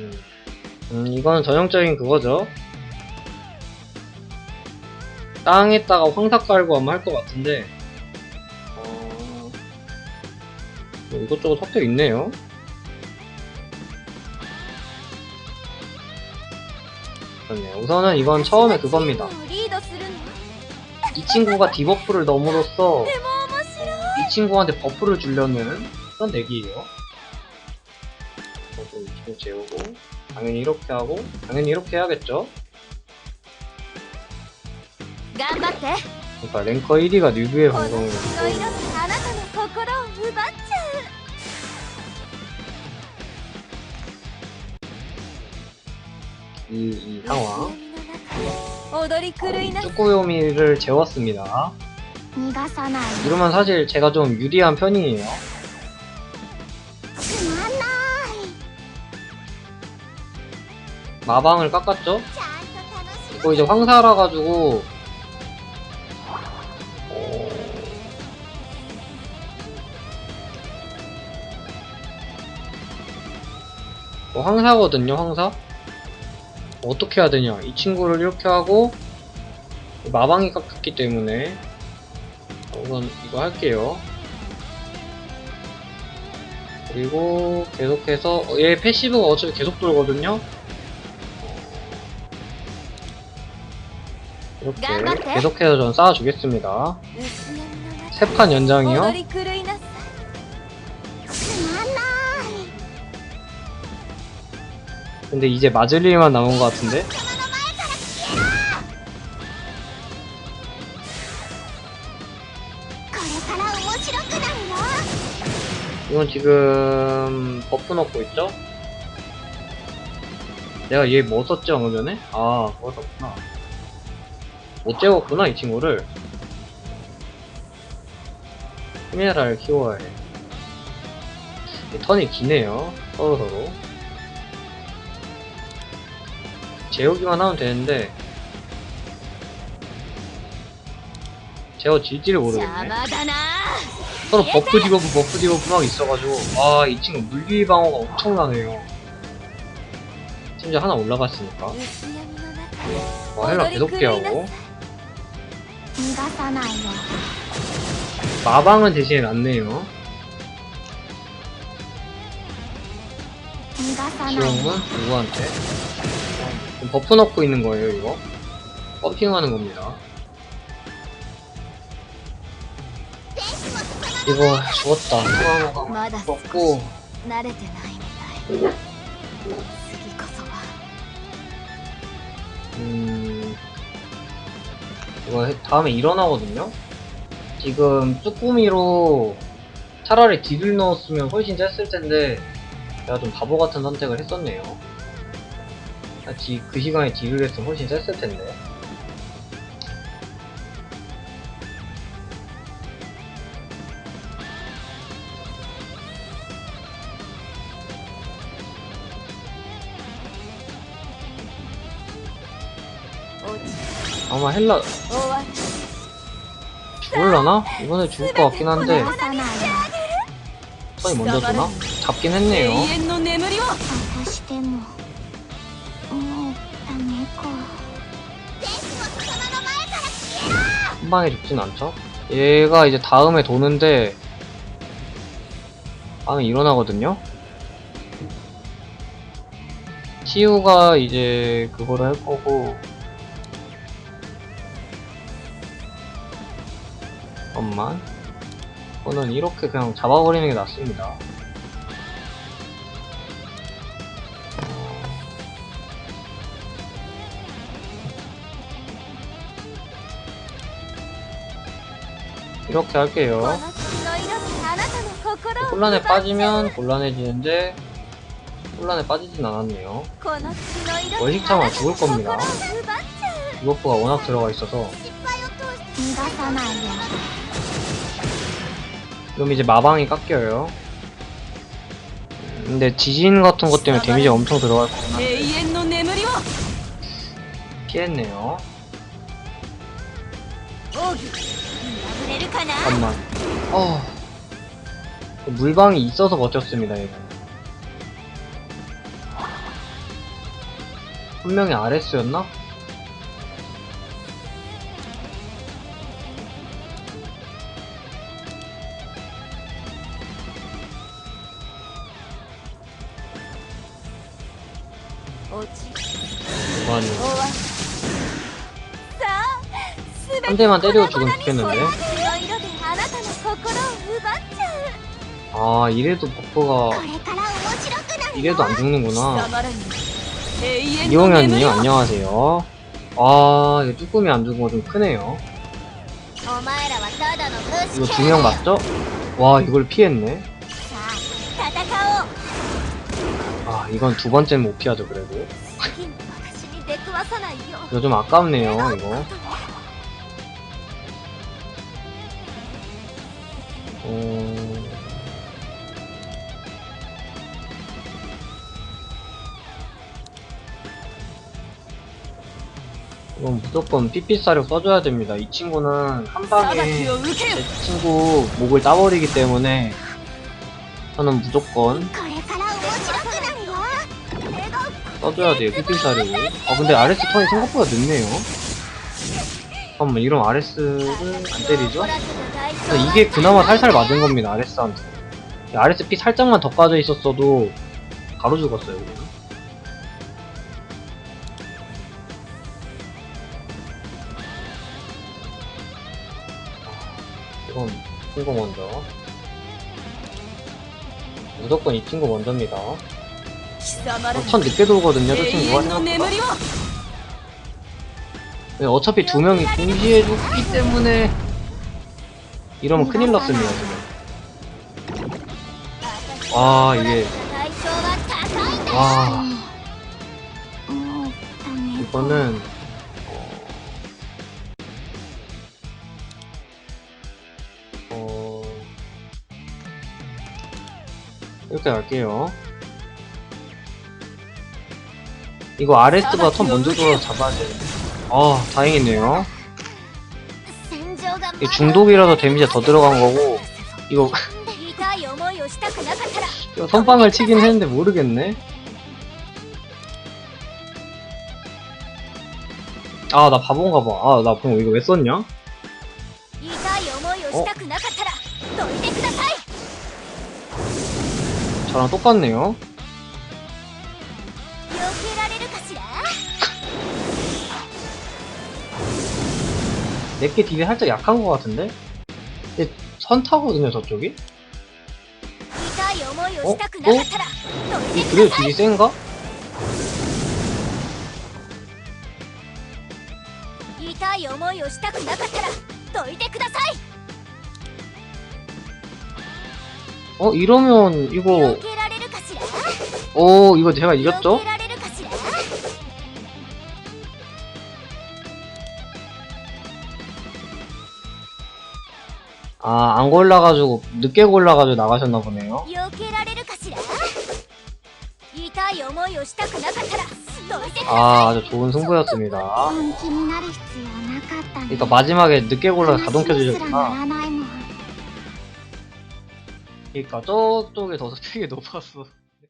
음, 음 이건 전형적인 그거죠. 땅에다가 황사 깔고 아마 할 것 같은데 어... 이것저것 섞여 있네요. 그렇네요. 우선은 이건 처음에 그겁니다. 이 친구가 디버프를 넘으로써 이 친구한테 버프를 주려는 그런 덱이에요. 재우고 재우고 당연히 이렇게 하고 당연히 이렇게 해야겠죠? 그러니까 랭커 1위가 뉴비의 방송을 이, 이 상황. 쭈꾸요미를 아, 재웠습니다. 이러면 사실 제가 좀 유리한 편이에요. 마방을 깎았죠? 이거 이제 황사라 가지고. 어, 황사거든요 황사? 어떻게 해야 되냐? 이 친구를 이렇게 하고 마방이 깎였기 때문에. 어, 우선 이거 할게요. 그리고 계속해서 어, 얘 패시브가 어차피 계속 돌거든요? 이렇게 계속해서 전 쌓아주겠습니다. 세 판 연장이요? 근데 이제 맞을 일만 남은 것 같은데? 이건 지금 버프 넣고 있죠? 내가 얘 뭐 썼지 방금 전에? 아 그거 썼구나 못 재웠구나 이 친구를. 히메라를 키워야 해. 턴이 기네요 서로서로. 재우기만 하면 되는데. 재워질지를 모르겠네. 서로 버프 디버프 버프 디버프 막 있어가지고. 아 이 친구 물리 방어가 엄청나네요. 심지어 하나 올라갔으니까. 와 헬라 계속 피하고. 逃がさないよ 마방은 대신에 낫네요 逃がさないよ 지원문 누구한테 지금 버프 넣고 있는 거예요 이거 펌핑하는 겁니다 이거 죽었다 트라우마가 まだ少し 죽었고 慣れてないみたい次こそは 음, 이거 해- 다음에 일어나거든요? 지금 쭈꾸미로 차라리 딜을 넣었으면 훨씬 셌을 텐데, 제가 좀 바보 같은 선택을 했었네요. 그 시간에 딜을 했으면 훨씬 셌을 텐데. 아마 헬라 올라나? 이번에 죽을 것 같긴 한데 선이 먼저 주나? 잡긴 했네요 한 방에 죽진 않죠? 얘가 이제 다음에 도는데 방에 일어나거든요? 티우가 이제 그거를 할 거고 것만. 저는 이렇게 그냥 잡아버리는 게 낫습니다. 이렇게 할게요. 혼란에 빠지면 곤란해지는데 혼란에 빠지진 않았네요. 원식차만 죽을 겁니다. 이것보가 워낙 들어가 있어서. 그럼 이제 마방이 깎여요. 근데 지진 같은 것 때문에 데미지 엄청 들어갈 거구나. 피했네요. 잠깐만. 어. 물방이 있어서 버텼습니다, 얘는. 분명히 아레스였나? 아니? 한 대만 때리고 죽으면 좋겠는데? 아 이래도 버퍼가 이래도 안 죽는구나. 이용현님 안녕하세요. 아 이거 쭈꾸미 안 죽은 거 좀 크네요. 이거 두 명 맞죠? 와 이걸 피했네. 이건 두 번째 못 피하죠 그래도. 이거 좀 아깝네요 이거. 어... 이건 무조건 삐삐싸려 써줘야 됩니다. 이 친구는 한 방에 제 친구 목을 따버리기 때문에 저는 무조건 써줘야 돼요, 삐삐사력을. 아, 근데 RS 턴이 생각보다 늦네요. 잠깐만, 이런 RS를 안 때리죠? 이게 그나마 살살 맞은 겁니다, RS한테. RS 피 살짝만 더 빠져 있었어도 바로 죽었어요, 우리는. 이건 친구 먼저. 무조건 이 친구 먼저입니다. 어, 천 늦게 돌거든요. 저 친구가 생각보다 네, 어차피 두 명이 동시에 죽기 때문에 이러면 큰일 났습니다 지금. 와 이게. 와. 이거는 어... 어 이렇게 할게요. 이거 아레스가 턴 먼저 돌아서 잡아야 돼. 아, 다행이네요. 이 중독이라서 데미지가 더 들어간 거고, 이거 이거 선빵을 치긴 했는데 모르겠네. 아, 나 바본가 봐. 아, 나 그럼 이거 왜 썼냐? 어? 저랑 똑같네요. 내게 딜이 살짝 약한 것 같은데? 선 타거든요 저쪽이? 어? 어? 이 그래 딜이 센가? 어 이러면 이거 어 이거 제가 이겼죠? 아, 안 골라가지고, 늦게 골라가지고 나가셨나 보네요. 避けられるかしら痛い思いをしたくなかったらどいてください 아, 아주 좋은 승부였습니다. 本気になる必要なかったね 그러니까 마지막에 늦게 골라서 자동 켜주셨구나. らないもん 그러니까 저쪽에 더 스펙이 높았어.